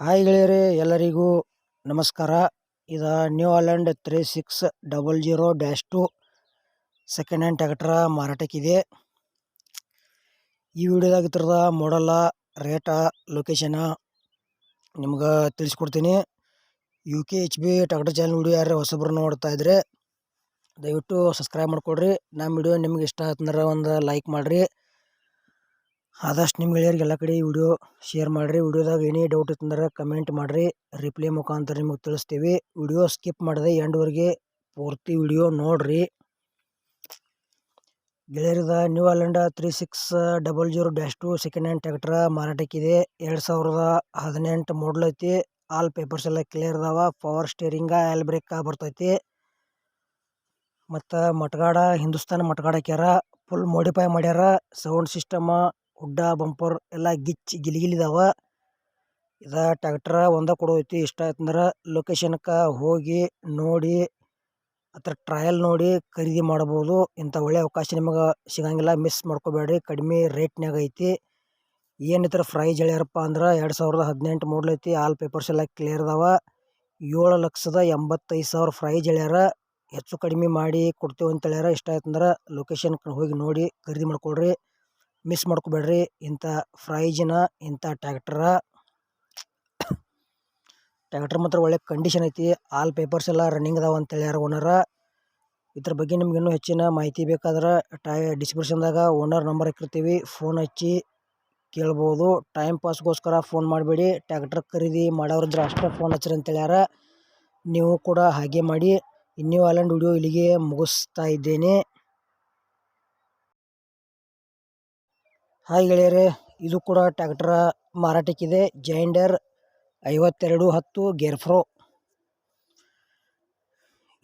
Hi ಗೆಳೆಯರೇ, ಎಲ್ಲರಿಗೂ ನಮಸ್ಕಾರ. ಇದು New Holland three six double zero dash two second hand tractor ಮಾರಾಟಕ್ಕಿದೆ. ಈ ವಿಡಿಯೋದಾಗ ಇದ್ರದ ಮಾಡಲ್ಲ ರೇಟ ಲೊಕೇಶನ ನಿಮ್ಗೆ ತಿಳಿಸ್ಕೊಡ್ತೀನಿ. U K H B tractor channel video ಯಾರು ಹೊಸಬ್ರು ನೋಡ್ತಾ ಇದ್ರೆ ದಯವಿಟ್ಟು ಸಬ್ಸ್ಕ್ರೈಬ್ ಮಾಡ್ಕೊಡ್ರಿ ನಮ್ಮ ವಿಡಿಯೋ ನಿಮ್ಗೆ ಇಷ್ಟ ಆಯ್ತಂದ್ರೆ ಒಂದು ಲೈಕ್ ಮಾಡಿರಿ. ಆದಷ್ಟು ನಿಮ್ಮ ಗೆಳೆಯರಿಗೆ ಎಲ್ಲ ಕಡೆ ವಿಡಿಯೋ ಶೇರ್ ಮಾಡಿರಿ. ವಿಡಿಯೋದಾಗ ಏನೇ ಡೌಟ್ ಇತ್ತಂದ್ರೆ ಕಮೆಂಟ್ ಮಾಡಿರಿ. ರಿಪ್ಲೈ ಮುಖಾಂತರ ನಿಮಗೆ ತಿಳಿಸ್ತೀವಿ. ವಿಡಿಯೋ ಸ್ಕಿಪ್ ಮಾಡಿದೆ ಎಂಡ್ವರೆಗೆ ಪೂರ್ತಿ ವಿಡಿಯೋ ನೋಡಿರಿ. ಗೆಳೆಯರದ New Holland three six double zero dash two second hand tractor ಮಾರಾಟಕ್ಕಿದೆ ಎರಡು ಸಾವಿರದ ಹದಿನೆಂಟು ಮಾಡಲ್ ಐತಿ. ಆಲ್ ಪೇಪರ್ಸ್ ಎಲ್ಲ ಕ್ಲಿಯರ್ ಅದಾವ. ಪವರ್ ಸ್ಟೇರಿಂಗ ಆಲ್ ಬ್ರೇಕ್ ಬರ್ತೈತಿ ಮತ್ತು ಮಟ್ಗಾಡ ಹಿಂದೂಸ್ತಾನ್ ಮಟ್ಗಾಡ ಹಾಕ್ಯಾರ ಫುಲ್ ಮೋಡಿಫೈ ಮಾಡ್ಯಾರ. ಸೌಂಡ್ ಸಿಸ್ಟಮ ಹುಡ್ಡ ಬಂಪರ್ ಎಲ್ಲ ಗಿಚ್ ಗಿಲಿಗಿಲಿದಾವ ಇದ ಟ್ಯಾಕ್ಟ್ರ ಒಂದೇ ಕೊಡೋತಿ ಇಷ್ಟ ಆಯ್ತಂದ್ರೆ ಲೊಕೇಶನ್ಗೆ ಹೋಗಿ ನೋಡಿ, ಅದರ ಟ್ರಯಲ್ ನೋಡಿ ಖರೀದಿ ಮಾಡ್ಬೋದು. ಇಂಥ ಒಳ್ಳೆ ಅವಕಾಶ ನಿಮಗೆ ಸಿಗಂಗಿಲ್ಲ. ಮಿಸ್ ಮಾಡ್ಕೋಬೇಡ್ರಿ. ಕಡಿಮೆ ರೇಟ್ನಾಗ ಐತಿ. ಏನಿತ್ರ ಫ್ರೈಜ್ ಹೇಳ್ಯಾರಪ್ಪ ಅಂದ್ರೆ ಎರಡು ಸಾವಿರದ ಹದಿನೆಂಟು ಮಾಡಲ್ ಆಲ್ ಪೇಪರ್ಸ್ ಎಲ್ಲ ಕ್ಲಿಯರ್ ಅದಾವ. ಏಳು ಲಕ್ಷದ ಎಂಬತ್ತೈದು ಸಾವಿರ ಫ್ರೈಜ್ ಹೇಳ್ಯಾರ. ಹೆಚ್ಚು ಕಡಿಮೆ ಮಾಡಿ ಕೊಡ್ತೇವೆ ಅಂತ ಹೇಳ್ಯಾರ ಇಷ್ಟ ಆಯ್ತಂದ್ರೆ ಲೊಕೇಶನ್ ಹೋಗಿ ನೋಡಿ ಖರೀದಿ ಮಾಡ್ಕೊಳ್ರಿ. ಮಿಸ್ ಮಾಡ್ಕೋಬೇಡ್ರಿ. ಇಂಥ ಫ್ರೈಜಿನ ಇಂಥ ಟ್ಯಾಕ್ಟ್ರ ಟ್ಯಾಕ್ಟ್ರ್ ಮಾತ್ರ ಒಳ್ಳೆ ಕಂಡೀಷನ್ ಐತಿ. ಆಲ್ ಪೇಪರ್ಸ್ ಎಲ್ಲ ರನ್ನಿಂಗ್ ಅದಾವ ಅಂತ ಹೇಳ್ಯಾರ ಓನರ ಇದ್ರ ಬಗ್ಗೆ ನಿಮ್ಗೆ ಇನ್ನೂ ಹೆಚ್ಚಿನ ಮಾಹಿತಿ ಬೇಕಾದ್ರೆ ಟೈ ಡಿಸ್ಕ್ರಿಪ್ಷನ್ದಾಗ ಓನರ್ ನಂಬರ್ ಹಾಕಿರ್ತೀವಿ. ಫೋನ್ ಹಚ್ಚಿ ಕೇಳ್ಬೋದು. ಟೈಮ್ ಪಾಸ್ಗೋಸ್ಕರ ಫೋನ್ ಮಾಡಬೇಡಿ. ಟ್ಯಾಕ್ಟ್ರ್ ಖರೀದಿ ಮಾಡೋರಿದ್ರೆ ಅಷ್ಟೇ ಫೋನ್ ಹಚ್ಚಿರಿ ಅಂತ ಹೇಳ್ಯಾರ ನೀವು ಕೂಡ ಹಾಗೆ ಮಾಡಿ. ಇನ್ನೂ ಆಲೆಂಡ್ ವಿಡಿಯೋ ಇಲ್ಲಿಗೆ ಮುಗಿಸ್ತಾ ಇದ್ದೇನೆ. ಹಾಯ್ ಗೆಳೆಯರೇ, ಇದು ಕೂಡ ಟ್ಯಾಕ್ಟ್ರ ಮಾರಾಟಕ್ಕಿದೆ. ಜೈಂಡರ್ ಐವತ್ತೆರಡು ಹತ್ತು ಗೇರ್ಫ್ರೋ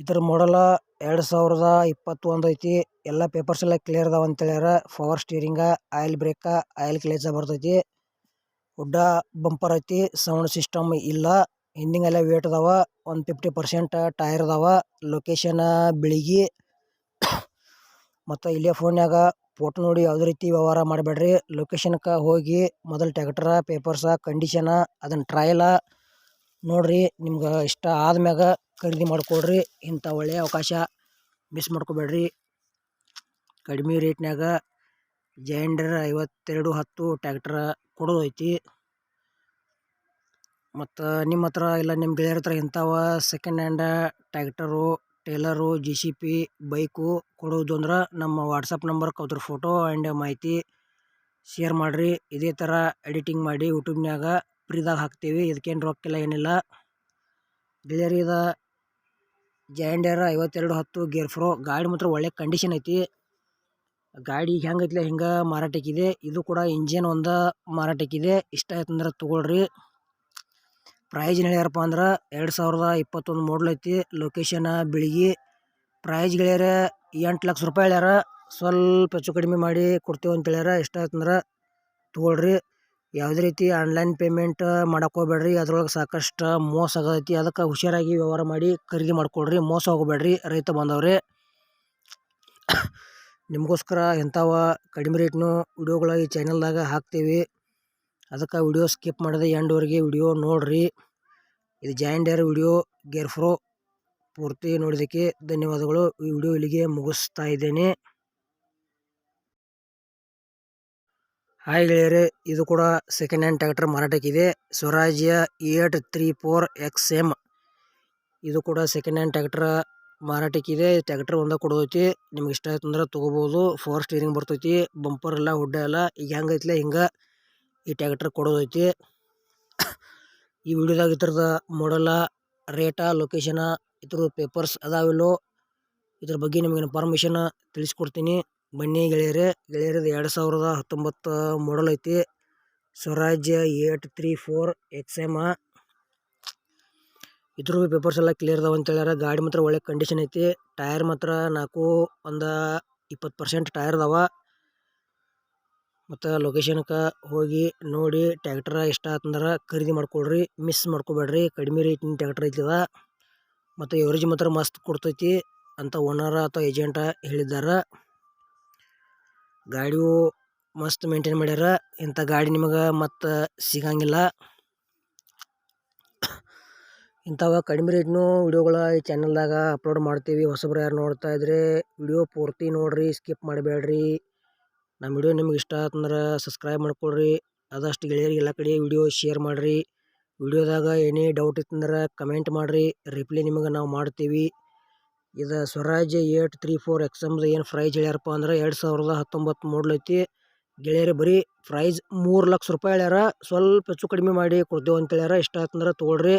ಇದರ ಮಾಡಲ ಎರಡು ಸಾವಿರದ ಇಪ್ಪತ್ತೊಂದು ಐತಿ. ಎಲ್ಲ ಪೇಪರ್ಸ್ ಎಲ್ಲ ಕ್ಲಿಯರ್ ಅದಾವ ಹೇಳ್ಯಾರ. Power steering oil brake oil clutch ಬರ್ತೈತಿ. ಉಡ್ಡ ಬಂಪರ್ ಐತಿ. ಸೌಂಡ್ ಸಿಸ್ಟಮ್ ಇಲ್ಲ. ಹಿಂದಿಂಗ್ ಎಲ್ಲ ವೇಟ್ ಅದಾವ, ಒಂದು ಫಿಫ್ಟಿ ಪರ್ಸೆಂಟ್ ಟೈರ್ ಅದಾವ ಲೊಕೇಶನ್ ಬೆಳಿಗ್ಗೆ ಮತ್ತು ಇಲ್ಲೇ ಫೋನ್ಯಾಗ ಫೋಟೋ ನೋಡಿ ಯಾವುದೇ ರೀತಿ ವ್ಯವಹಾರ ಮಾಡಬೇಡ್ರಿ ಲೊಕೇಶನ್ಗೆ ಹೋಗಿ ಮೊದಲು ಟ್ಯಾಕ್ಟ್ರ ಪೇಪರ್ಸ ಕಂಡೀಷನ ಅದನ್ನು ಟ್ರಯಲ ನೋಡ್ರಿ ನಿಮ್ಗೆ ಇಷ್ಟ ಆದ್ಮ್ಯಾಗ ಖರೀದಿ ಮಾಡ್ಕೊಳ್ರಿ ಇಂಥ ಒಳ್ಳೆಯ ಅವಕಾಶ ಮಿಸ್ ಮಾಡ್ಕೋಬೇಡ್ರಿ. ಕಡಿಮೆ ರೇಟ್ನ್ಯಾಗ ಜೈಂಡರ್ ಐವತ್ತೆರಡು ಹತ್ತು ಟ್ಯಾಕ್ಟ್ರ ಕೊಡೋದೈತಿ. ಮತ್ತು ನಿಮ್ಮ ಹತ್ರ ಇಲ್ಲ ನಿಮ್ಮ ಗೆಳೆಯರ ಹತ್ರ ಇಂಥವ second hand tractor trailer G C P bike ಕೊಡೋದು ಅಂದ್ರೆ ನಮ್ಮ ವಾಟ್ಸಪ್ ನಂಬರ್ ಅದ್ರ ಫೋಟೋ ಆ್ಯಂಡ್ ಮಾಹಿತಿ ಶೇರ್ ಮಾಡಿರಿ. ಇದೇ ಥರ ಎಡಿಟಿಂಗ್ ಮಾಡಿ ಯೂಟ್ಯೂಬ್ನ್ಯಾಗ ಫ್ರೀದಾಗ ಹಾಕ್ತೀವಿ. ಇದಕ್ಕೇನು ರೊಕ್ಕಿಲ್ಲ ಏನಿಲ್ಲ. ಗೆಳೆಯರಿದ ಜಾಂಡಿಯರ್ ಐವತ್ತೆರಡು ಹತ್ತು ಗೇರ್ ಫ್ರೋ ಗಾಡಿ ಮಾತ್ರ ಒಳ್ಳೆ ಕಂಡೀಷನ್ ಐತಿ. ಗಾಡಿ ಹೆಂಗೈತಿಲ್ಲ ಹಿಂಗೆ ಮಾರಾಟಕ್ಕಿದೆ. ಇದು ಕೂಡ ಇಂಜಿನ್ ಒಂದು ಮಾರಾಟಕ್ಕಿದೆ. ಇಷ್ಟ ಆಯ್ತಂದ್ರೆ ತೊಗೊಳ್ರಿ. ಏನು ಹೇಳ್ಯಾರಪ್ಪ ಅಂದ್ರೆ ಎರಡು ಸಾವಿರದ ಇಪ್ಪತ್ತೊಂದು ಮಾಡಲ್ ಐತಿ ಲೊಕೇಶನ್ ಬೆಳಿಗ್ಗೆ ಪ್ರೈಜ್ ಗೆಳೆಯರ ಎಂಟು ಲಕ್ಷ ರೂಪಾಯಿ ಹೇಳ್ಯಾರ. ಸ್ವಲ್ಪ ಹೆಚ್ಚು ಕಡಿಮೆ ಮಾಡಿ ಕೊಡ್ತೇವೆ ಅಂತ ಹೇಳ್ಯಾರ. ಇಷ್ಟ ಆಯ್ತಂದ್ರೆ ತೊಗೊಳ್ರಿ. ಯಾವುದೇ ರೀತಿ ಆನ್ಲೈನ್ ಪೇಮೆಂಟ್ ಮಾಡಕ್ಕೆ ಹೋಗ್ಬೇಡ್ರಿ. ಅದ್ರೊಳಗೆ ಸಾಕಷ್ಟು ಮೋಸ ಆಗೈತಿ ಅದಕ್ಕೆ ಹುಷಾರಾಗಿ ವ್ಯವಹಾರ ಮಾಡಿ ಖರೀದಿ ಮಾಡ್ಕೊಳ್ರಿ. ಮೋಸ ಹೋಗಬೇಡ್ರಿ. ರೈತ ಬಂದವ್ರಿ. ನಿಮಗೋಸ್ಕರ ಎಂಥವ ಕಡಿಮೆ ರೇಟ್ನು ವಿಡಿಯೋಗಳ ಈ ಚಾನಲ್ದಾಗ ಹಾಕ್ತೀವಿ. ಅದಕ್ಕೆ ವಿಡಿಯೋ ಸ್ಕಿಪ್ ಮಾಡದೆ ಎಂಡ್ವರೆಗೆ ವಿಡಿಯೋ ನೋಡಿರಿ. ಇದು ಜಾಯಿಂಡರ್ ವಿಡಿಯೋ ಗೇರ್ ಫ್ರೋ ಪೂರ್ತಿ ನೋಡಿದ್ದಕ್ಕೆ ಧನ್ಯವಾದಗಳು. ಈ ವಿಡಿಯೋ ಇಲ್ಲಿಗೆ ಮುಗಿಸ್ತಾ ಇದ್ದೇನೆ. ಹಾಯ್ ಗೆಳೆಯರೆ, ಇದು ಕೂಡ second hand tractor ಮಾರಾಟಕ್ಕಿದೆ. Swarajya eight three four X M ಇದು ಕೂಡ ಸೆಕೆಂಡ್ ಹ್ಯಾಂಡ್ ಟ್ರ್ಯಾಕ್ಟರ್ ಮಾರಾಟಕ್ಕಿದೆ. ಟ್ರ್ಯಾಕ್ಟರ್ ಒಂದ ಕೊಡೋತಿ ನಿಮ್ಗೆ ಇಷ್ಟ ಆಯ್ತು ಅಂದ್ರೆ ತೊಗೋಬೋದು. ಫೋರ್ ಸ್ಟೀರಿಂಗ್ ಬರ್ತೈತಿ. ಬಂಪರ್ ಎಲ್ಲ ಹುಡ್ಡ ಎಲ್ಲ. ಈಗ ಹೆಂಗೈತಿಲ್ಲ ಹಿಂಗೆ ಈ ಟ್ರ್ಯಾಕ್ಟರ್ ಕೊಡೋದೈತಿ. ಈ ವಿಡಿಯೋದಾಗ ಇದ್ರದ ಮಾಡಲ ರೇಟ ಲೊಕೇಶನ ಇದ್ರ ಪೇಪರ್ಸ್ ಅದಾವಿಲ್ಲೋ ಇದ್ರ ಬಗ್ಗೆ ನಿಮಗೆ ಇನ್ಫಾರ್ಮೇಷನ್ ತಿಳಿಸ್ಕೊಡ್ತೀನಿ. ಬನ್ನಿ ಗೆಳೆಯರೆ. ಗೆಳೆಯರದು ಎರಡು ಸಾವಿರದ ಹತ್ತೊಂಬತ್ತು ಮಾಡಲ್ ಐತಿ. Swarajya eight three four X M ಇದ್ರ ಪೇಪರ್ಸ್ ಎಲ್ಲ ಕ್ಲಿಯರ್ ಅದಾವ ಅಂತ ಹೇಳ್ಯಾರ. ಗಾಡಿ ಮಾತ್ರ ಒಳ್ಳೆ ಕಂಡೀಷನ್ ಐತಿ. ಟೈರ್ ಮಾತ್ರ ನಾಲ್ಕು ಒಂದು ಇಪ್ಪತ್ತು ಪರ್ಸೆಂಟ್ ಟೈರ್ ಅದಾವ. ಮತ್ತು ಲೊಕೇಶನ್ಗೆ ಹೋಗಿ ನೋಡಿ ಟ್ಯಾಕ್ಟ್ರ ಇಷ್ಟ ಆತಂದ್ರೆ ಖರೀದಿ ಮಾಡ್ಕೊಳ್ರಿ ಮಿಸ್ ಮಾಡ್ಕೋಬೇಡ್ರಿ, ಕಡಿಮೆ ರೇಟಿನ ಟ್ಯಾಕ್ಟ್ರ್ ಐತಿದ. ಮತ್ತು ಎವರೇಜ್ ಮಾತ್ರ ಮಸ್ತ್ ಕೊಡ್ತೈತಿ ಅಂತ ಓನರ ಅಥವಾ ಏಜೆಂಟ ಹೇಳಿದ್ದಾರೆ. ಗಾಡಿಯು ಮಸ್ತ್ ಮೇಂಟೈನ್ ಮಾಡ್ಯಾರ. ಇಂಥ ಗಾಡಿ ನಿಮಗೆ ಮತ್ತು ಸಿಗಂಗಿಲ್ಲ. ಇಂಥವ ಕಡಿಮೆ ರೇಟ್ನು ವಿಡಿಯೋಗಳ ಈ ಚಾನಲ್ದಾಗ ಅಪ್ಲೋಡ್ ಮಾಡ್ತೀವಿ. ಹೊಸಬ್ರು ಯಾರು ನೋಡ್ತಾ ಇದ್ರೆ ವಿಡಿಯೋ ಪೂರ್ತಿ ನೋಡ್ರಿ ಸ್ಕಿಪ್ ಮಾಡಬೇಡ್ರಿ. ನಮ್ಮ ವಿಡಿಯೋ ನಿಮ್ಗೆ ಇಷ್ಟ ಆತಂದ್ರೆ ಸಬ್ಸ್ಕ್ರೈಬ್ ಮಾಡ್ಕೊಳ್ರಿ ಆದಷ್ಟು ಗೆಳೆಯರಿಗೆ ಎಲ್ಲ ಕಡೆ ವಿಡಿಯೋ ಶೇರ್ ಮಾಡಿರಿ. ವಿಡಿಯೋದಾಗ ಏನೇ ಡೌಟ್ ಇತ್ತಂದ್ರೆ ಕಮೆಂಟ್ ಮಾಡಿರಿ. ರಿಪ್ಲೈ ನಿಮಗೆ ನಾವು ಮಾಡ್ತೀವಿ. ಇದು ಸ್ವರಾಜ್ ಏಟ್ ತ್ರೀ ಫೋರ್ ಎಕ್ಸಮ್ದು ಏನು ಪ್ರೈಸ್ ಹೇಳ್ಯಾರಪ್ಪ ಅಂದ್ರೆ ಎರಡು ಸಾವಿರದ ಹತ್ತೊಂಬತ್ತು ಮಾಡಲ್ ಐತಿ. ಗೆಳೆಯರು ಬರೀ ಪ್ರೈಸ್ ಮೂರು ಲಕ್ಷ ರೂಪಾಯಿ ಹೇಳ್ಯಾರ. ಸ್ವಲ್ಪ ಹೆಚ್ಚು ಕಡಿಮೆ ಮಾಡಿ ಕೊಡ್ತೇವೆ ಅಂತ ಹೇಳ್ಯಾರ. ಇಷ್ಟ ಆಯ್ತಂದ್ರೆ ತೊಗೊಳ್ರಿ.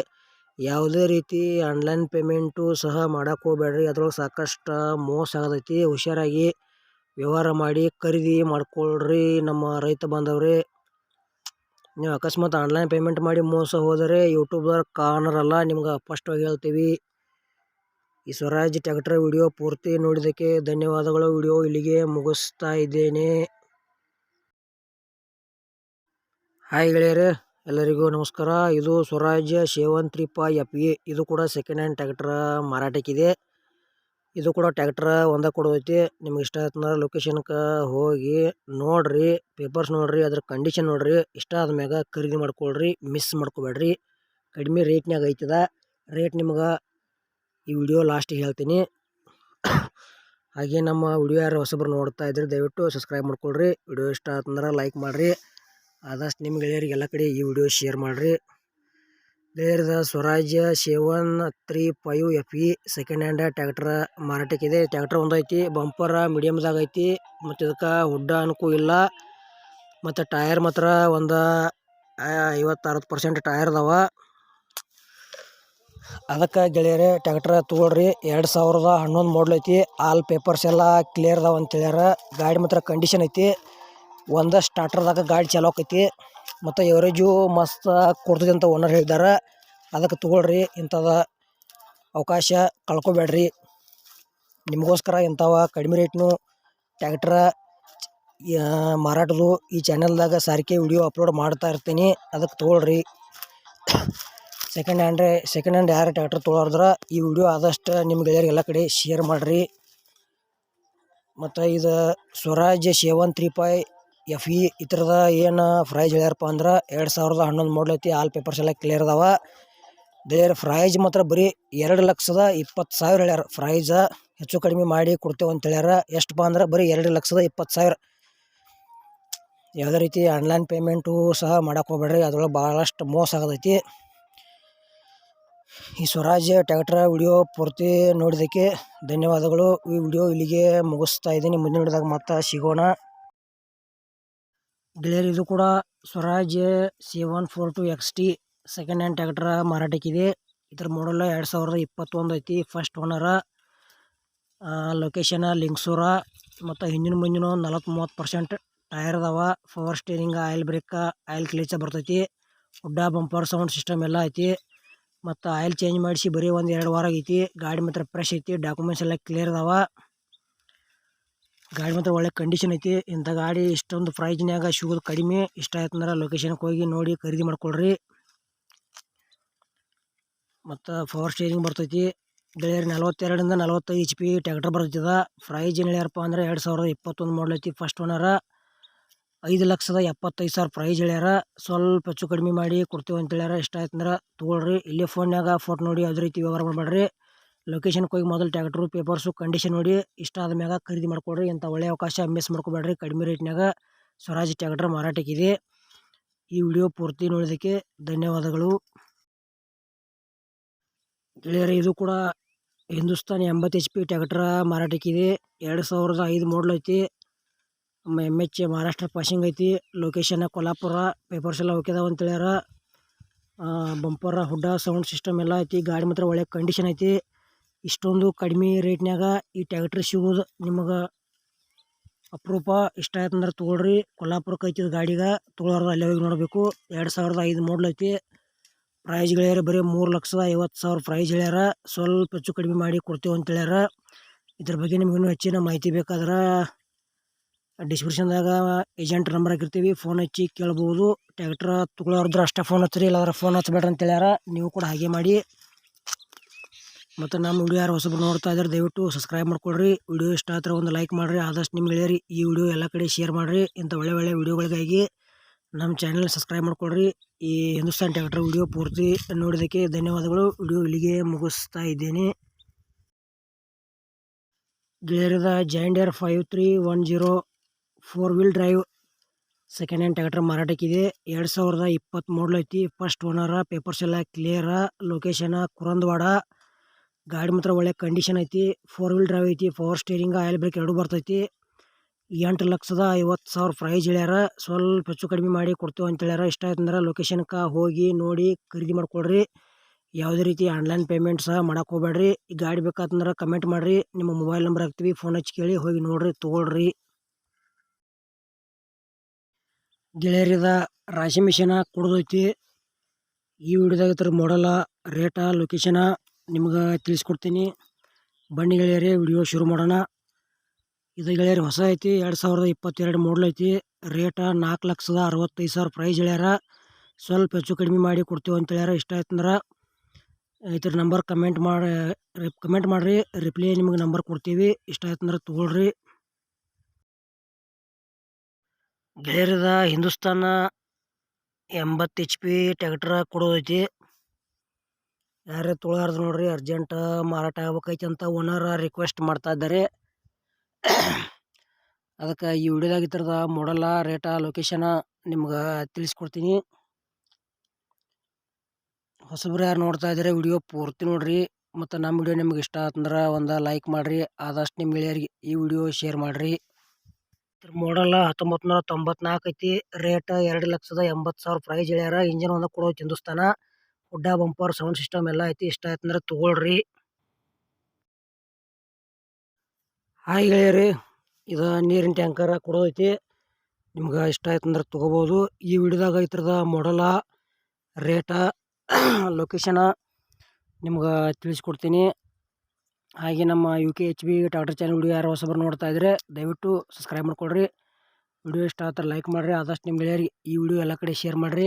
ಯಾವುದೇ ರೀತಿ ಆನ್ಲೈನ್ ಪೇಮೆಂಟು ಸಹ ಮಾಡಕ್ಕೆ ಹೋಗ್ಬೇಡ್ರಿ. ಅದ್ರೊಳಗೆ ಸಾಕಷ್ಟು ಮೋಸ ಆಗದೈತಿ. ಹುಷಾರಾಗಿ ವ್ಯವಹಾರ ಮಾಡಿ ಖರೀದಿ ಮಾಡ್ಕೊಳ್ರಿ ನಮ್ಮ ರೈತ ಬಾಂಧವ್ರೆ. ನೀವು ಅಕಸ್ಮಾತ್ ಆನ್ಲೈನ್ ಪೇಮೆಂಟ್ ಮಾಡಿ ಮೋಸ ಹೋದರೆ ಯೂಟ್ಯೂಬ್ದವ್ರು ಕಾಣರಲ್ಲ, ನಿಮ್ಗೆ ಸ್ಪಷ್ಟವಾಗಿ ಹೇಳ್ತೀವಿ. ಈ ಸ್ವರಾಜ್ ಟ್ಯಾಕ್ಟರ್ ವಿಡಿಯೋ ಪೂರ್ತಿ ನೋಡಿದ್ದಕ್ಕೆ ಧನ್ಯವಾದಗಳು. ವಿಡಿಯೋ ಇಲ್ಲಿಗೆ ಮುಗಿಸ್ತಾ ಇದ್ದೇನೆ. ಹಾಯ್ ಗೆಳೆಯರೇ, ಎಲ್ಲರಿಗೂ ನಮಸ್ಕಾರ. ಇದು ಸ್ವರಾಜ್ ಸೆವೆನ್ ತ್ರೀ ಎಫ್ ಇದು ಕೂಡ ಸೆಕೆಂಡ್ ಹ್ಯಾಂಡ್ ಟ್ಯಾಕ್ಟರ್ ಮಾರಾಟಕ್ಕಿದೆ. ಇದು ಕೂಡ ಟ್ಯಾಕ್ಟ್ರ ಒಂದೇ ಕೊಡೋದೈತಿ. ನಿಮ್ಗೆ ಇಷ್ಟ ಆಯ್ತಂದ್ರೆ ಲೊಕೇಶನ್ಗೆ ಹೋಗಿ ನೋಡ್ರಿ ಪೇಪರ್ಸ್ ನೋಡ್ರಿ, ಅದ್ರ ಕಂಡೀಷನ್ ನೋಡ್ರಿ. ಇಷ್ಟ ಆದ್ಮ್ಯಾಗ ಖರೀದಿ ಮಾಡ್ಕೊಳ್ರಿ ಮಿಸ್ ಮಾಡ್ಕೋಬೇಡ್ರಿ. ಕಡಿಮೆ ರೇಟ್ನಾಗ ಐತದ. ರೇಟ್ ನಿಮ್ಗೆ ಈ ವಿಡಿಯೋ ಲಾಸ್ಟಿಗೆ ಹೇಳ್ತೀನಿ. ಹಾಗೆ ನಮ್ಮ ವಿಡಿಯೋ ಯಾರು ಹೊಸಬ್ರು ನೋಡ್ತಾ ಇದ್ರೆ ದಯವಿಟ್ಟು ಸಬ್ಸ್ಕ್ರೈಬ್ ಮಾಡ್ಕೊಳ್ರಿ. ವಿಡಿಯೋ ಇಷ್ಟ ಆಯ್ತಂದ್ರೆ ಲೈಕ್ ಮಾಡಿರಿ. ಆದಷ್ಟು ನಿಮ್ಮ ಗೆಳೆಯರಿಗೆ ಎಲ್ಲ ಕಡೆ ಈ ವಿಡಿಯೋ ಶೇರ್ ಮಾಡಿರಿ. ಗೆಳೆಯರದ ಸ್ವರಾಜ್ಯ seven three five F E second hand tractor ಮಾರಾಟಕ್ಕಿದೆ. Tractor ಒಂದೈತಿ, ಬಂಪರ್ ಮೀಡಿಯಮ್ದಾಗ ಐತಿ ಮತ್ತು ಇದಕ್ಕೆ ಹುಡ್ಡ ಅನುಕೂಲ ಇಲ್ಲ. ಮತ್ತು ಟಯರ್ ಮಾತ್ರ ಒಂದು ಐವತ್ತರವತ್ತು ಪರ್ಸೆಂಟ್ ಟಯರ್ ಅದಾವ. ಅದಕ್ಕೆ ಗೆಳೆಯರೇ, ಟ್ಯಾಕ್ಟ್ರ ತೊಗೊಳ್ರಿ. ಎರಡು ಸಾವಿರದ ಹನ್ನೊಂದು ಮಾಡಲ್ ಐತಿ. ಆಲ್ ಪೇಪರ್ಸ್ ಎಲ್ಲ ಕ್ಲಿಯರ್ ಅದಾವ ಅಂತ ಹೇಳ್ಯಾರ ಗಾಡಿ ಮಾತ್ರ ಕಂಡೀಷನ್ ಐತಿ. ಒಂದು ಸ್ಟಾರ್ಟರ್ದಾಗ ಗಾಡಿ ಚಲೋ ಮತ್ತು ಎವರೇಜು ಮಸ್ತ್ ಕೊಡ್ತದೆ ಅಂತ ಓನರ್ ಹೇಳಿದ್ದಾರೆ ಅದಕ್ಕೆ ತೊಗೊಳ್ರಿ, ಇಂಥದ ಅವಕಾಶ ಕಳ್ಕೊಬೇಡ್ರಿ. ನಿಮಗೋಸ್ಕರ ಇಂಥವ ಕಡಿಮೆ ರೇಟ್ನು ಟ್ಯಾಕ್ಟ್ರ ಮಾರಾಟದು ಈ ಚಾನಲ್ದಾಗ ಸಾರಿಗೆ ವಿಡಿಯೋ ಅಪ್ಲೋಡ್ ಮಾಡ್ತಾ ಇರ್ತೀನಿ. ಅದಕ್ಕೆ ತೊಗೊಳ್ರಿ. ಸೆಕೆಂಡ್ ಹ್ಯಾಂಡ್ರೆ ಸೆಕೆಂಡ್ ಹ್ಯಾಂಡ್ ಯಾರು ಟ್ಯಾಕ್ಟ್ರ್ ತೊಗೊಳಾರ್ದ್ರೆ ಈ ವಿಡಿಯೋ ಆದಷ್ಟು ನಿಮ್ಮ ಗೆಳೆಯರಿಗೆ ಎಲ್ಲ ಕಡೆ ಶೇರ್ ಮಾಡಿರಿ. ಮತ್ತು ಇದು Swaraj seven three five F E ಈ ಥರದ ಏನು ಪ್ರೈಜ್ ಹೇಳ್ಯಾರಪ್ಪ ಅಂದ್ರೆ ಎರಡು ಸಾವಿರದ ಹನ್ನೊಂದು ಮಾಡಲ್ ಐತಿ ಆಲ್ ಪೇಪರ್ಸ್ ಎಲ್ಲ ಕ್ಲಿಯರ್ ಅದಾವ. ದೇರ್ ಪ್ರೈಜ್ ಮಾತ್ರ ಬರೀ ಎರಡು ಲಕ್ಷದ ಇಪ್ಪತ್ತು ಸಾವಿರ ಹೇಳ್ಯಾರ. ಪ್ರೈಜ ಹೆಚ್ಚು ಕಡಿಮೆ ಮಾಡಿ ಕೊಡ್ತೇವೆ ಅಂತ ಹೇಳ್ಯಾರ. ಎಷ್ಟಪ್ಪ ಅಂದ್ರೆ ಬರೀ ಎರಡು ಲಕ್ಷದ ಇಪ್ಪತ್ತು ಸಾವಿರ. ಯಾವುದೇ ರೀತಿ ಆನ್ಲೈನ್ ಪೇಮೆಂಟು ಸಹ ಮಾಡಕ್ಕೆ ಹೋಗ್ಬೇಡ್ರಿ, ಅದ್ರೊಳಗೆ ಭಾಳಷ್ಟು ಮೋಸ ಆಗತೈತಿ ಈ ಸ್ವರಾಜ್ ಟ್ಯಾಕ್ಟ್ರ ವಿಡಿಯೋ ಪೂರ್ತಿ ನೋಡಿದ್ದಕ್ಕೆ ಧನ್ಯವಾದಗಳು. ಈ ವಿಡಿಯೋ ಇಲ್ಲಿಗೆ ಮುಗಿಸ್ತಾ ಇದ್ದೀನಿ. ಮುಂದಿನ ವಿಡಿಯೋದಾಗ ಮತ್ತೆ ಸಿಗೋಣ. ಗೆಳೆಯರು, ಇದು ಕೂಡ Swaraj seven four two X T second hand tractor ಮಾರಾಟಕ್ಕಿದೆ. ಇದ್ರ ಮಾಡಲ್ ಎರಡು ಸಾವಿರದ ಇಪ್ಪತ್ತೊಂದು ಐತಿ ಫಸ್ಟ್ ಓನರ ಲೊಕೇಶನ್ ಲಿಂಗ್ಸೂರ. ಮತ್ತು ಹಿಂದಿನ ಮುಂದಿನ ಒಂದು ಮೂವತ್ತು ಪರ್ಸೆಂಟ್ ಟೈರ್ ಅದಾವ. Power steering oil brake oil clutch ಬರ್ತೈತಿ. ಉಡ್ಡ ಬಂಪರ್ ಸೌಂಡ್ ಸಿಸ್ಟಮ್ ಎಲ್ಲ ಐತಿ. ಮತ್ತು ಆಯಿಲ್ ಚೇಂಜ್ ಮಾಡಿಸಿ ಬರೀ ಒಂದು ಎರಡು ವಾರ ಐತಿ ಗಾಡಿ ಮಾತ್ರ ಫ್ರೆಶ್ ಐತಿ. ಡಾಕ್ಯುಮೆಂಟ್ಸ್ ಎಲ್ಲ ಕ್ಲಿಯರ್ ಅದಾವ. ಗಾಡಿ ಮಾತ್ರ ಒಳ್ಳೆ ಕಂಡೀಷನ್ ಐತಿ. ಇಂಥ ಗಾಡಿ ಇಷ್ಟೊಂದು ಪ್ರೈಜ್ನ್ಯಾಗ ಸಿಗೋದು ಕಡಿಮೆ. ಇಷ್ಟ ಆಯ್ತಂದ್ರೆ ಲೊಕೇಶನ್ಗೆ ಹೋಗಿ ನೋಡಿ ಖರೀದಿ ಮಾಡ್ಕೊಳ್ರಿ. ಮತ್ತು ಪವರ್ ಸ್ಟೇರಿಂಗ್ ಬರ್ತೈತಿ. ಗೆಳೆಯರು, ನಲ್ವತ್ತೆರಡರಿಂದ ನಲವತ್ತೈದು ಎಚ್ ಪಿ ಟ್ಯಾಕ್ಟರ್ ಬರ್ತೈತದ ಪ್ರೈಜ್ ಏನು ಹೇಳ್ಯಾರಪ್ಪ ಅಂದ್ರೆ ಎರಡು ಸಾವಿರದ ಇಪ್ಪತ್ತೊಂದು ಮಾಡಲ್ ಐತಿ ಫಸ್ಟ್ ಓನರ ಐದು ಲಕ್ಷದ ಎಪ್ಪತ್ತೈದು ಸಾವಿರ ಪ್ರೈಜ್ ಹೇಳ್ಯಾರ ಸ್ವಲ್ಪ ಹೆಚ್ಚು ಕಡಿಮೆ ಮಾಡಿ ಕೊಡ್ತೀವಿ ಅಂತ ಹೇಳ್ಯಾರ. ಇಷ್ಟ ಆಯ್ತಂದ್ರೆ ತೊಗೊಳ್ರಿ. ಇಲ್ಲೇ ಫೋನ್ಯಾಗ ಫೋಟೋ ನೋಡಿ ಯಾವುದೇ ರೀತಿ ವ್ಯವಹಾರ ಮಾಡಬೇಡ್ರಿ. ಲೊಕೇಶನ್ಗೆ ಹೋಗಿ ಮೊದಲು ಟ್ಯಾಕ್ಟ್ರು ಪೇಪರ್ಸು ಕಂಡೀಷನ್ ನೋಡಿ ಇಷ್ಟ ಆದ ಮ್ಯಾಗ ಖರೀದಿ ಮಾಡಿಕೊಡ್ರಿ. ಇಂಥ ಒಳ್ಳೆಯ ಅವಕಾಶ ಮಿಸ್ ಮಾಡ್ಕೋಬೇಡ್ರಿ. ಕಡಿಮೆ ರೇಟ್ನಾಗ ಸ್ವರಾಜ್ ಟ್ಯಾಕ್ಟ್ರ್ ಮಾರಾಟಕ್ಕಿದೆ ಈ ವಿಡಿಯೋ ಪೂರ್ತಿ ನೋಡೋದಕ್ಕೆ ಧನ್ಯವಾದಗಳು. ಗೆಳೆಯರೆ, ಇದು ಕೂಡ ಹಿಂದೂಸ್ತಾನ್ ಎಂಬತ್ತು ಎಚ್ ಪಿ ಟ್ಯಾಕ್ಟ್ರ ಮಾರಾಟಕ್ಕಿದೆ ಎರಡು ಸಾವಿರದ ಐದು ಮಾಡಲ್ ಐತಿ. ಎಂ ಎಚ್ ಮಹಾರಾಷ್ಟ್ರ ಪಾಸಿಂಗ್ ಐತಿ. ಲೊಕೇಶನ್ ಕೊಲ್ಲಾಪುರ ಪೇಪರ್ಸ್ ಎಲ್ಲ ಹೋಗ್ಯದ ಅಂತೇಳ್ಯಾರ ಬಂಪರ ಹುಡ್ಡ ಸೌಂಡ್ ಸಿಸ್ಟಮ್ ಎಲ್ಲ ಐತಿ. ಗಾಡಿ ಮಾತ್ರ ಒಳ್ಳೆ ಕಂಡೀಷನ್ ಐತಿ. ಇಷ್ಟೊಂದು ಕಡಿಮೆ ರೇಟ್ನ್ಯಾಗ ಈ ಟ್ಯಾಕ್ಟ್ರ್ ಸಿಗೋದು ನಿಮಗೆ ಅಪರೂಪ ಇಷ್ಟ ಆಯ್ತಂದ್ರೆ ತೊಗೊಳ್ರಿ. ಕೊಲ್ಲಾಪುರಕ್ಕೆ ಐತಿ ಇದು ಗಾಡಿಗೆ ತೊಗೊಳೋರು ಅಲ್ಲೇ ಹೋಗಿ ನೋಡಬೇಕು. ಎರಡು ಸಾವಿರದ ಐದು ಮಾಡಲ್ ಐತಿ. ಪ್ರೈಸ್ ಹೇಳ್ಯಾರ ಬರೀ ಮೂರು ಲಕ್ಷದ ಐವತ್ತು ಸಾವಿರ ಪ್ರೈಸ್ ಹೇಳ್ಯಾರ ಸ್ವಲ್ಪ ಹೆಚ್ಚು ಕಡಿಮೆ ಮಾಡಿ ಕೊಡ್ತೇವೆ ಅಂತ ಹೇಳ್ಯಾರ. ಇದ್ರ ಬಗ್ಗೆ ನಿಮ್ಗೆ ಹೆಚ್ಚಿನ ಮಾಹಿತಿ ಬೇಕಾದ್ರೆ ಡಿಸ್ಕ್ರಿಪ್ಷನ್ದಾಗ ಏಜೆಂಟ್ ನಂಬರ್ ಹಾಕಿರ್ತೀವಿ. ಫೋನ್ ಹಚ್ಚಿ ಕೇಳ್ಬೋದು. ಟ್ಯಾಕ್ಟ್ರ ತೊಗೊಳೋರ್ದ್ರೆ ಅಷ್ಟೇ ಫೋನ್ ಹಚ್ಚಿರಿ. ಇಲ್ಲಾಂದ್ರೆ ಫೋನ್ ಹಚ್ಬೇಡ್ರಿ ಅಂತ ಹೇಳ್ಯಾರ. ನೀವು ಕೂಡ ಹಾಗೆ ಮಾಡಿ. ಮತ್ತು ನಮ್ಮ ವಿಡಿಯೋ ಯಾರು ಹೊಸಬ್ರು ನೋಡ್ತಾ ಇದ್ದಾರೆ ದಯವಿಟ್ಟು ಸಬ್ಸ್ಕ್ರೈಬ್ ಮಾಡ್ಕೊಳ್ರಿ. ವಿಡಿಯೋ ಇಷ್ಟ ಆದ್ರೆ ಒಂದು ಲೈಕ್ ಮಾಡಿರಿ. ಆದಷ್ಟು ನಿಮ್ಗೆ ಗೆಳೆಯರಿ ಈ ವಿಡಿಯೋ ಎಲ್ಲ ಕಡೆ ಶೇರ್ ಮಾಡಿರಿ. ಇಂಥ ಒಳ್ಳೆ ಒಳ್ಳೆ ವಿಡಿಯೋಗಳಿಗಾಗಿ ನಮ್ಮ ಚಾನಲ್ ಸಬ್ಸ್ಕ್ರೈಬ್ ಮಾಡ್ಕೊಳ್ರಿ. ಈ ಹಿಂದೂಸ್ತಾನ್ ಟ್ಯಾಕ್ಟರ್ ವಿಡಿಯೋ ಪೂರ್ತಿ ನೋಡಿದ್ದಕ್ಕೆ ಧನ್ಯವಾದಗಳು. ವಿಡಿಯೋ ಇಲ್ಲಿಗೆ ಮುಗಿಸ್ತಾ ಇದ್ದೇನೆ. ಗೆಳೆಯರದ John Deere five three one zero four wheel drive second hand tractor ಮಾರಾಟಕ್ಕಿದೆ. ಎರಡು ಸಾವಿರದ ಇಪ್ಪತ್ತು ಐತಿ. ಫಸ್ಟ್ ಓನರ ಪೇಪರ್ಸ್ ಎಲ್ಲ ಕ್ಲಿಯರ ಲೊಕೇಶನ ಕುರಂದವಾಡ ಗಾಡಿ ಮಾತ್ರ ಒಳ್ಳೆ ಕಂಡೀಷನ್ ಐತಿ ಫೋರ್ ವೀಲ್ ಡ್ರೈವ್ ಐತಿ ಪವರ್ ಸ್ಟೇರಿಂಗ್ ಆಯಿಲ್ ಬ್ರೇಕ್ ಎರಡು ಬರ್ತೈತಿ. ಎಂಟು ಲಕ್ಷದ ಐವತ್ತು ಸಾವಿರ ಪ್ರೈಸ್ ಹೇಳ್ಯಾರ. ಸ್ವಲ್ಪ ಹೆಚ್ಚು ಕಡಿಮೆ ಮಾಡಿ ಕೊಡ್ತೀವಿ ಅಂತ ಹೇಳ್ಯಾರ. ಇಷ್ಟ ಆಯ್ತು ಅಂದ್ರೆ ಲೊಕೇಶನ್ಗೆ ಹೋಗಿ ನೋಡಿ ಖರೀದಿ ಮಾಡ್ಕೊಳ್ರಿ ಯಾವುದೇ ರೀತಿ ಆನ್ಲೈನ್ ಪೇಮೆಂಟ್ ಸಹ ಮಾಡಕ್ಕೆ ಹೋಗ್ಬೇಡ್ರಿ ಈ ಗಾಡಿ ಬೇಕಾತಂದ್ರೆ ಕಮೆಂಟ್ ಮಾಡಿರಿ. ನಿಮ್ಮ ಮೊಬೈಲ್ ನಂಬರ್ ಹಾಕ್ತೀವಿ ಫೋನ್ ಹಚ್ಚಿ ಕೇಳಿ ಹೋಗಿ ನೋಡಿರಿ, ತೊಗೊಳ್ರಿ. ಗೆಳೆಯರಿದ ರಾಶಿ ಮಿಷಿನ ಕುಡ್ದೈತಿ. ಈ ವಿಡಿಯೋದಾಗ ಮಾಡಲ ರೇಟ ಲೊಕೇಶನ ನಿಮ್ಗೆ ತಿಳಿಸ್ಕೊಡ್ತೀನಿ. ಬನ್ನಿ ಗೆಳೆಯರಿ, ವಿಡಿಯೋ ಶುರು ಮಾಡೋಣ. ಇದು ಗೆಳೆಯರಿ, ಹೊಸ ಐತಿ, ಎರಡು ಸಾವಿರದ ಇಪ್ಪತ್ತೆರಡು ಮಾಡಲ್ ಐತಿ. ರೇಟ ನಾಲ್ಕು ಲಕ್ಷದ ಅರವತ್ತೈದು ಸಾವಿರ ಪ್ರೈಸ್ ಹೇಳ್ಯಾರ ಸ್ವಲ್ಪ ಹೆಚ್ಚು ಕಡಿಮೆ ಮಾಡಿ ಕೊಡ್ತೀವಿ ಅಂತ ಹೇಳ್ಯಾರ, ಇಷ್ಟ ಆಯ್ತಂದ್ರೆ ಇದ್ರ ನಂಬರ್ ಕಮೆಂಟ್ ಮಾಡಿ ಕಮೆಂಟ್ ಮಾಡಿರಿ ರಿಪ್ಲೈ ನಿಮಗೆ ನಂಬರ್ ಕೊಡ್ತೀವಿ. ಇಷ್ಟ ಆಯ್ತಂದ್ರೆ ತೊಗೊಳ್ರಿ. ಗೆಳೆಯರದ ಹಿಂದೂಸ್ತಾನ ಎಂಬತ್ತು ಎಚ್ ಪಿ ಟ್ಯಾಕ್ಟ್ರ ಕೊಡೋದೈತಿ. ಯಾರೇ ತೊಳಾರ್ದ ನೋಡ್ರಿ ಅರ್ಜೆಂಟ್ ಮಾರಾಟ ಆಗ್ಬೇಕೈತಿ ಅಂತ ಓನರ್ ರಿಕ್ವೆಸ್ಟ್ ಮಾಡ್ತಾ ಇದ್ದಾರೆ. ಅದಕ್ಕೆ ಈ ವಿಡಿಯೋದಾಗ ಈ ಥರದ ಮಾಡಲ್ಲ ರೇಟ ಲೊಕೇಶನ ನಿಮ್ಗೆ ತಿಳಿಸ್ಕೊಡ್ತೀನಿ. ಹೊಸಬ್ರು ಯಾರು ನೋಡ್ತಾ ಇದ್ದಾರೆ, ವಿಡಿಯೋ ಪೂರ್ತಿ ನೋಡ್ರಿ. ಮತ್ತು ನಮ್ಮ ವಿಡಿಯೋ ನಿಮ್ಗೆ ಇಷ್ಟ ಆತಂದ್ರೆ ಒಂದು ಲೈಕ್ ಮಾಡಿರಿ, ಆದಷ್ಟು ನಿಮ್ಮ ಗೆಳೆಯರಿಗೆ ಈ ವಿಡಿಯೋ ಶೇರ್ ಮಾಡಿರಿ. ಮಾಡಲ್ಲ ಹತ್ತೊಂಬತ್ತು ನೂರ ತೊಂಬತ್ನಾಲ್ಕು ಐತಿ ರೇಟ್ ಎರಡು ಲಕ್ಷದ ಎಂಬತ್ತು ಸಾವಿರ ಪ್ರೈಸ್ ಹೇಳ್ಯಾರ ಇಂಜಿನ್ ಒಂದು ಕೊಡೋ Hindustan hood bumper, sound system ಎಲ್ಲ ಐತಿ, ಇಷ್ಟ ಆಯ್ತಂದ್ರೆ ತಗೊಳ್ರಿ. ಹಾಯ್ ಗೆಳೆಯರಿ, ಇದು ನೀರಿನ ಟ್ಯಾಂಕರ್ ಕೊಡೋದೈತಿ ನಿಮ್ಗೆ ಇಷ್ಟ ಆಯ್ತಂದ್ರೆ ತೊಗೋಬೋದು. ಈ ವಿಡಿಯೋದಾಗ ಈ ಥರದ ಮಾಡಲ ರೇಟ ಲೊಕೇಶನ ನಿಮ್ಗೆ ತಿಳಿಸ್ಕೊಡ್ತೀನಿ. ಹಾಗೆ ನಮ್ಮ U K H B tractor channel video ಯಾರು ಹೊಸಬರು ನೋಡ್ತಾ ಇದ್ದರೆ ದಯವಿಟ್ಟು ಸಬ್ಸ್ಕ್ರೈಬ್ ಮಾಡ್ಕೊಳ್ರಿ. ವಿಡಿಯೋ ಇಷ್ಟ ಆದ್ರೆ ಲೈಕ್ ಮಾಡಿರಿ, ಆದಷ್ಟು ನಿಮ್ಮ ಗೆಳೆಯರಿಗೆ ಈ ವಿಡಿಯೋ ಎಲ್ಲ ಕಡೆ ಶೇರ್ ಮಾಡಿರಿ.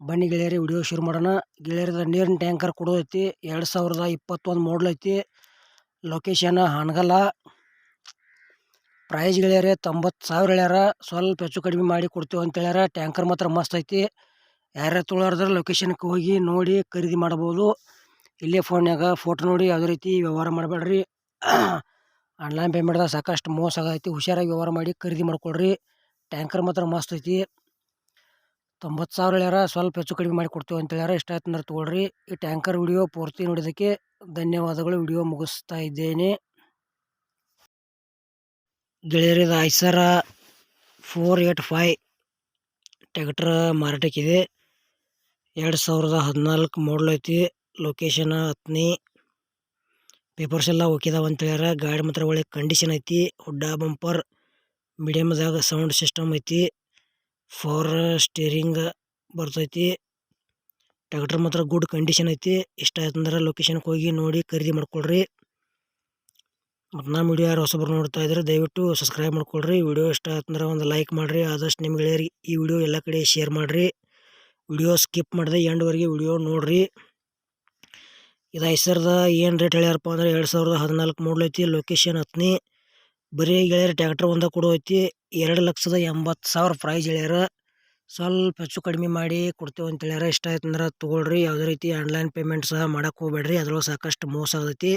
ಬನ್ನಿ ಗೆಳೆಯರಿ, ವಿಡಿಯೋ ಶುರು ಮಾಡೋಣ. ಗೆಳೆಯರದ ನೀರಿನ ಟ್ಯಾಂಕರ್ ಕೊಡೋದೈತಿ. ಎರಡು ಸಾವಿರದ ಇಪ್ಪತ್ತೊಂದು ಮಾಡಲ್ ಐತಿ. ಲೊಕೇಶನ್ ಹಾನಗಲ್ಲ. ಪ್ರೈಸ್ ಗೆಳೆಯರೆ, ತೊಂಬತ್ತು ಸಾವಿರ ಹೇಳ್ಯಾರ. ಸ್ವಲ್ಪ ಹೆಚ್ಚು ಕಡಿಮೆ ಮಾಡಿ ಕೊಡ್ತೀವಿ ಅಂತ ಹೇಳ್ಯಾರ. ಟ್ಯಾಂಕರ್ ಮಾತ್ರ ಮಸ್ತ್ ಐತಿ. ಯಾರ್ಯಾರು ತೊಳಾರ್ದ್ರೆ ಲೊಕೇಶನ್ಗೆ ಹೋಗಿ ನೋಡಿ ಖರೀದಿ ಮಾಡ್ಬೋದು. ಇಲ್ಲೇ ಫೋನ್ಯಾಗ ಫೋಟೋ ನೋಡಿ ಯಾವುದೇ ರೀತಿ ವ್ಯವಹಾರ ಮಾಡಬೇಡ್ರಿ. ಆನ್ಲೈನ್ ಪೇಮೆಂಟ್ದಾಗ ಸಾಕಷ್ಟು ಮೋಸ ಆಗೈತಿ. ಹುಷಾರಾಗಿ ವ್ಯವಹಾರ ಮಾಡಿ ಖರೀದಿ ಮಾಡ್ಕೊಳ್ರಿ. ಟ್ಯಾಂಕರ್ ಮಾತ್ರ ಮಸ್ತ್ ಐತಿ. ತೊಂಬತ್ತು ಸಾವಿರ ಹೇಳ್ಯಾರ, ಸ್ವಲ್ಪ ಹೆಚ್ಚು ಕಡಿಮೆ ಮಾಡಿ ಕೊಡ್ತೀವಿ ಅಂತ ಹೇಳ್ಯಾರ. ಇಷ್ಟ ಆಯ್ತು ಅಂದ್ರೆ ತೊಗೊಳ್ರಿ. ಈ ಟ್ಯಾಂಕರ್ ವಿಡಿಯೋ ಪೂರ್ತಿ ನೋಡಿದ್ದಕ್ಕೆ ಧನ್ಯವಾದಗಳು. ವಿಡಿಯೋ ಮುಗಿಸ್ತಾ ಇದ್ದೇನೆ. ಗೆಳೆಯರಿದ Eicher four eight five tractor ಮಾರಾಟಕ್ಕಿದೆ ಎರಡು ಸಾವಿರದ ಹದಿನಾಲ್ಕು ಮಾಡಲ್ ಐತಿ. ಲೊಕೇಶನ್ ಹತ್ತನಿ ಪೇಪರ್ಸ್ ಎಲ್ಲ ಓಕಿದಾವ ಅಂತ ಹೇಳ್ಯಾರ. ಗಾಡಿ ಮಾತ್ರ ಒಳ್ಳೆ ಕಂಡೀಷನ್ ಐತಿ. ಹುಡ್ಡ ಬಂಪರ್ ಮೀಡಿಯಮ್ದಾಗ ಸೌಂಡ್ ಸಿಸ್ಟಮ್ ಐತಿ. ಫೋರ್ ಸ್ಟೇರಿಂಗ್ ಬರ್ತೈತಿ. ಟ್ಯಾಕ್ಟರ್ ಮಾತ್ರ ಗುಡ್ ಕಂಡೀಷನ್ ಐತಿ. ಇಷ್ಟ ಆಯ್ತಂದ್ರೆ ಲೊಕೇಶನ್ಗೆ ಹೋಗಿ ನೋಡಿ ಖರೀದಿ ಮಾಡ್ಕೊಳ್ರಿ. ಮತ್ತು ನಮ್ಮ ವಿಡಿಯೋ ಯಾರು ಹೊಸಬ್ರು ನೋಡ್ತಾ ಇದ್ರೆ ದಯವಿಟ್ಟು ಸಬ್ಸ್ಕ್ರೈಬ್ ಮಾಡ್ಕೊಳ್ರಿ. ವಿಡಿಯೋ ಇಷ್ಟ ಆಯ್ತಂದ್ರೆ ಒಂದು ಲೈಕ್ ಮಾಡಿರಿ. ಆದಷ್ಟು ನಿಮ್ಗೆ ಈ ವಿಡಿಯೋ ಎಲ್ಲ ಕಡೆ ಶೇರ್ ಮಾಡಿರಿ. ವಿಡಿಯೋ ಸ್ಕಿಪ್ ಮಾಡಿದೆ ಎಂಡ್ವರೆಗೆ ವಿಡಿಯೋ ನೋಡಿರಿ. ಇದು ಐಸರ್ದ ಏನು ರೇಟ್ ಹೇಳ್ಯಾರಪ್ಪ ಅಂದ್ರೆ ಎರಡು ಸಾವಿರದ ಹದಿನಾಲ್ಕು ಐತಿ. ಲೊಕೇಶನ್ ಹತ್ನಿ. ಬರೀ ಗೆಳೆಯರ ಟ್ಯಾಕ್ಟ್ರ್ ಒಂದ ಕೊಡೋ ಐತಿ, ಎರಡು ಲಕ್ಷದ ಎಂಬತ್ತು ಸಾವಿರ ಪ್ರೈಸ್ ಹೇಳ್ಯಾರ ಸ್ವಲ್ಪ ಹೆಚ್ಚು ಕಡಿಮೆ ಮಾಡಿ ಕೊಡ್ತೇವೆ ಅಂತ ಹೇಳ್ಯಾರ. ಇಷ್ಟ ಆಯ್ತು ಅಂದ್ರೆ ತೊಗೊಳ್ರಿ, ಯಾವುದೇ ರೀತಿ ಆನ್ಲೈನ್ ಪೇಮೆಂಟ್ ಸಹ ಮಾಡೋಕ್ಕೆ ಹೋಗ್ಬೇಡ್ರಿ, ಅದ್ರೊಳಗೆ ಸಾಕಷ್ಟು ಮೋಸ ಆಗೈತಿ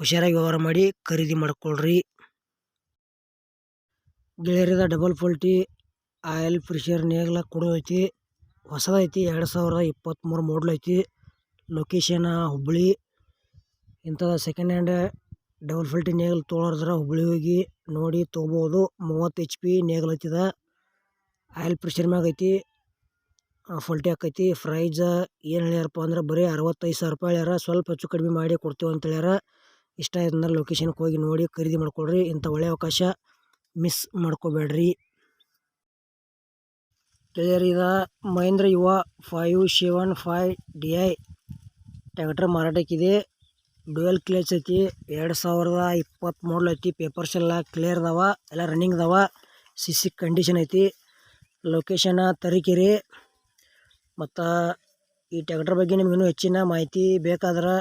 ಹುಷಾರಾಗಿ ವ್ಯವಹಾರ ಮಾಡಿ ಖರೀದಿ ಮಾಡ್ಕೊಳ್ರಿ. ಗೆಳೆಯರಿದ ಡಬಲ್ ಫೋಲ್ಟಿ ಆಯಿಲ್ ಪ್ರೆಷರ್ ನೇಗ್ಲ ಐತಿ. ಹೊಸದೈತಿ ಎರಡು ಸಾವಿರದ ಇಪ್ಪತ್ತ್ಮೂರು ಮಾಡಲ್ ಐತಿ. ಲೊಕೇಶನ್ ಹುಬ್ಬಳ್ಳಿ. ಇಂಥದ್ದು ಸೆಕೆಂಡ್ ಹ್ಯಾಂಡ್ ಡಬಲ್ ಫಿಲ್ಟಿ ನೇಗಲ್ ತೊಗೊಳೋದ್ರ ಹುಬ್ಬಳ್ಳಿ ಹೋಗಿ ನೋಡಿ ತೊಗೋಬೋದು. ಮೂವತ್ತು ಎಚ್ ಪಿ ನೇಗಲ್ ಐತಿದ. ಆಯಿಲ್ ಪ್ರೆಷರ್ ಮ್ಯಾಗ ಐತಿ. ಫಲ್ಟಿ ಹಾಕೈತಿ ಪ್ರೈಜ ಏನು ಹೇಳ್ಯಾರಪ್ಪ ಅಂದ್ರೆ ಬರೀ ಅರವತ್ತೈದು ಸಾವಿರ ರೂಪಾಯಿ ಹೇಳ್ಯಾರ. ಸ್ವಲ್ಪ ಹೆಚ್ಚು ಕಡಿಮೆ ಮಾಡಿ ಕೊಡ್ತೀವಿ ಅಂತ ಹೇಳ್ಯಾರ. ಇಷ್ಟ ಆಯ್ತು ಅಂದ್ರೆ ಲೊಕೇಶನ್ಗೆ ಹೋಗಿ ನೋಡಿ ಖರೀದಿ ಮಾಡ್ಕೊಳ್ರಿ ಇಂಥ ಒಳ್ಳೆಯ ಅವಕಾಶ miss ಮಾಡ್ಕೋಬೇಡ್ರಿ. ಗೆಳೆಯರಿದ Mahindra Yuvo five seven five D I tractor ಮಾರಾಟಕ್ಕಿದೆ. Dual clutch ಐತಿ, ಎರಡು ಸಾವಿರದ ಇಪ್ಪತ್ತು ಮಾಡಲ್ ಐತಿ ಪೇಪರ್ಸ್ ಎಲ್ಲ ಕ್ಲಿಯರ್ ಅದಾವ, ಎಲ್ಲ ರನ್ನಿಂಗ್ ಅದಾವ ಸಿ ಸಿ ಕಂಡೀಷನ್ ಐತಿ ಲೊಕೇಶನ ತರೀಕೆರೆ, ಮತ್ತು ಈ ಟ್ಯಾಕ್ಟರ್ ಬಗ್ಗೆ ನಿಮ್ಗೆ ಇನ್ನೂ ಹೆಚ್ಚಿನ ಮಾಹಿತಿ ಬೇಕಾದ್ರೆ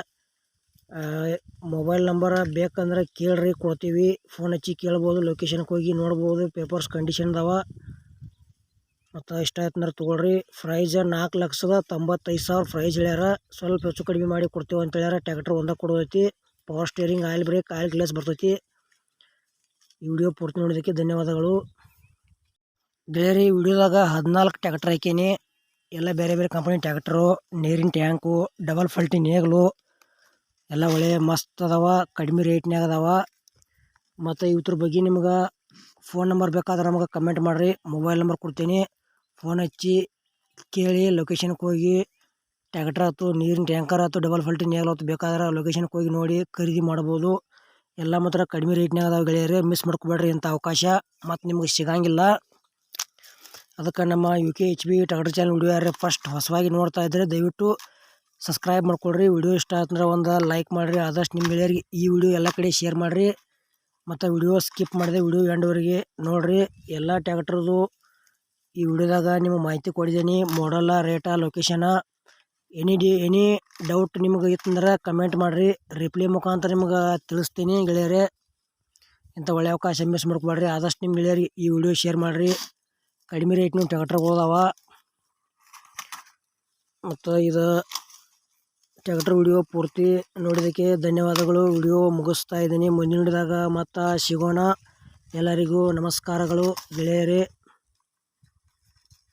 ಮೊಬೈಲ್ ನಂಬರ್ ಬೇಕಂದ್ರೆ ಕೇಳ್ರಿ, ಕೊಡ್ತೀವಿ ಫೋನ್ ಹಚ್ಚಿ ಕೇಳ್ಬೋದು ಲೊಕೇಶನ್ಗೆ ಹೋಗಿ ನೋಡ್ಬೋದು ಪೇಪರ್ಸ್ ಕಂಡೀಷನ್ ಅದಾವ. ಮತ್ತು ಇಷ್ಟ ಆಯ್ತು ಅಂದ್ರೆ ತೊಗೊಳ್ರಿ. ಪ್ರೈಜ ನಾಲ್ಕು ಲಕ್ಷದ ತೊಂಬತ್ತೈದು ಸಾವಿರ ಪ್ರೈಜ್ ಹೇಳ್ಯಾರ. ಸ್ವಲ್ಪ ಹೆಚ್ಚು ಕಡಿಮೆ ಮಾಡಿ ಕೊಡ್ತೀವಿ ಅಂತ ಹೇಳ್ಯಾರ. ಟ್ಯಾಕ್ಟ್ರ್ ಒಂದೇ ಕೊಡೋದೈತಿ. Power steering oil brake oil glass ಬರ್ತೈತಿ. ಈ ವಿಡಿಯೋ ಪೂರ್ತಿ ನೋಡೋದಕ್ಕೆ ಧನ್ಯವಾದಗಳು. ಬೇರೆ ವಿಡಿಯೋದಾಗ ಹದಿನಾಲ್ಕು ಟ್ಯಾಕ್ಟ್ರ್ ಹಾಕೀನಿ ಎಲ್ಲ ಬೇರೆ ಬೇರೆ ಕಂಪನಿ ಟ್ಯಾಕ್ಟ್ರು ನೀರಿನ ಟ್ಯಾಂಕು ಡಬಲ್ ಫಲ್ಟಿ ನೇಗ್ಲು, ಎಲ್ಲ ಒಳ್ಳೆ ಮಸ್ತ್ ಅದಾವ, ಕಡಿಮೆ ರೇಟ್ನಾಗ ಅದಾವ. ಮತ್ತು ಇವ್ರ ಬಗ್ಗೆ ನಿಮ್ಗೆ ಫೋನ್ ನಂಬರ್ ಬೇಕಾದ್ರೆ ನಮಗೆ ಕಮೆಂಟ್ ಮಾಡಿರಿ. ಮೊಬೈಲ್ ನಂಬರ್ ಕೊಡ್ತೀನಿ. ಫೋನ್ ಹಚ್ಚಿ ಕೇಳಿ ಲೊಕೇಶನ್ಗೆ ಹೋಗಿ, ಟ್ಯಾಕ್ಟ್ರ್ ಆಯ್ತು, ನೀರಿನ ಟ್ಯಾಂಕರ್ ಆಯ್ತು, ಡಬಲ್ ಫಲ್ಟಿ ನೇಗ್ಲು ಆಯ್ತು ಬೇಕಾದ್ರೆ ಲೊಕೇಶನ್ಗೆ ಹೋಗಿ ನೋಡಿ ಖರೀದಿ ಮಾಡ್ಬೋದು. ಎಲ್ಲ ಮಾತ್ರ ಕಡಿಮೆ ರೇಟ್ನಾಗ ಅದಾವೆ ಗೆಳೆಯರೆ ಮಿಸ್ ಮಾಡ್ಕೊಬೇಡ್ರಿ ಇಂಥ ಅವಕಾಶ ಮತ್ತು ನಿಮ್ಗೆ ಸಿಗಂಗಿಲ್ಲ. ಅದಕ್ಕೆ ನಮ್ಮ U K H B tractor channel video first ಹೊಸವಾಗಿ ನೋಡ್ತಾ ಇದ್ದರೆ ದಯವಿಟ್ಟು ಸಬ್ಸ್ಕ್ರೈಬ್ ಮಾಡ್ಕೊಳ್ರಿ ವಿಡಿಯೋ ಇಷ್ಟ ಆಯ್ತಂದ್ರೆ ಒಂದು ಲೈಕ್ ಮಾಡಿರಿ. ಆದಷ್ಟು ನಿಮ್ಮ ಗೆಳೆಯರಿಗೆ ಈ ವಿಡಿಯೋ ಎಲ್ಲ ಕಡೆ ಶೇರ್ ಮಾಡಿರಿ. ಮತ್ತು ವಿಡಿಯೋ ಸ್ಕಿಪ್ ಮಾಡಿದೆ ವಿಡಿಯೋ ಎಂಡ್ವರೆಗೆ ನೋಡಿರಿ. ಎಲ್ಲ ಟ್ಯಾಕ್ಟ್ರದು ಈ ವಿಡಿಯೋದಾಗ ನಿಮಗೆ ಮಾಹಿತಿ ಕೊಡಿದ್ದೀನಿ ಮಾಡಲ್ಲ ರೇಟ ಲೊಕೇಶನ ಎನಿ ಡಿ ಎನಿ ಡೌಟ್ ನಿಮ್ಗೆ ಇತ್ತಂದ್ರೆ ಕಮೆಂಟ್ ಮಾಡಿರಿ. ರಿಪ್ಲೈ ಮುಖಾಂತರ ನಿಮ್ಗೆ ತಿಳಿಸ್ತೀನಿ ಗೆಳೆಯರೇ. ಇಂಥ ಒಳ್ಳೆ ಅವಕಾಶ ಮಿಸ್ ಮಾಡ್ಕೊಬೇಡ್ರಿ ಆದಷ್ಟು ನಿಮ್ಮ ಗೆಳೆಯರಿಗೆ ಈ ವಿಡಿಯೋ ಶೇರ್ ಮಾಡಿರಿ. ಕಡಿಮೆ ರೇಟ್ನು ಟ್ಯಾಕ್ಟ್ರ್ಗಳದಾವ ಮತ್ತು ಇದು ಟ್ಯಾಕ್ಟ್ರ್ ವಿಡಿಯೋ ಪೂರ್ತಿ ನೋಡಿದ್ದಕ್ಕೆ ಧನ್ಯವಾದಗಳು. ವಿಡಿಯೋ ಮುಗಿಸ್ತಾ ಇದ್ದೀನಿ. ಮುಂದಿನ ಹಿಡಿದಾಗ ಮತ್ತು ಸಿಗೋಣ. ಎಲ್ಲರಿಗೂ ನಮಸ್ಕಾರಗಳು ಗೆಳೆಯರೇ.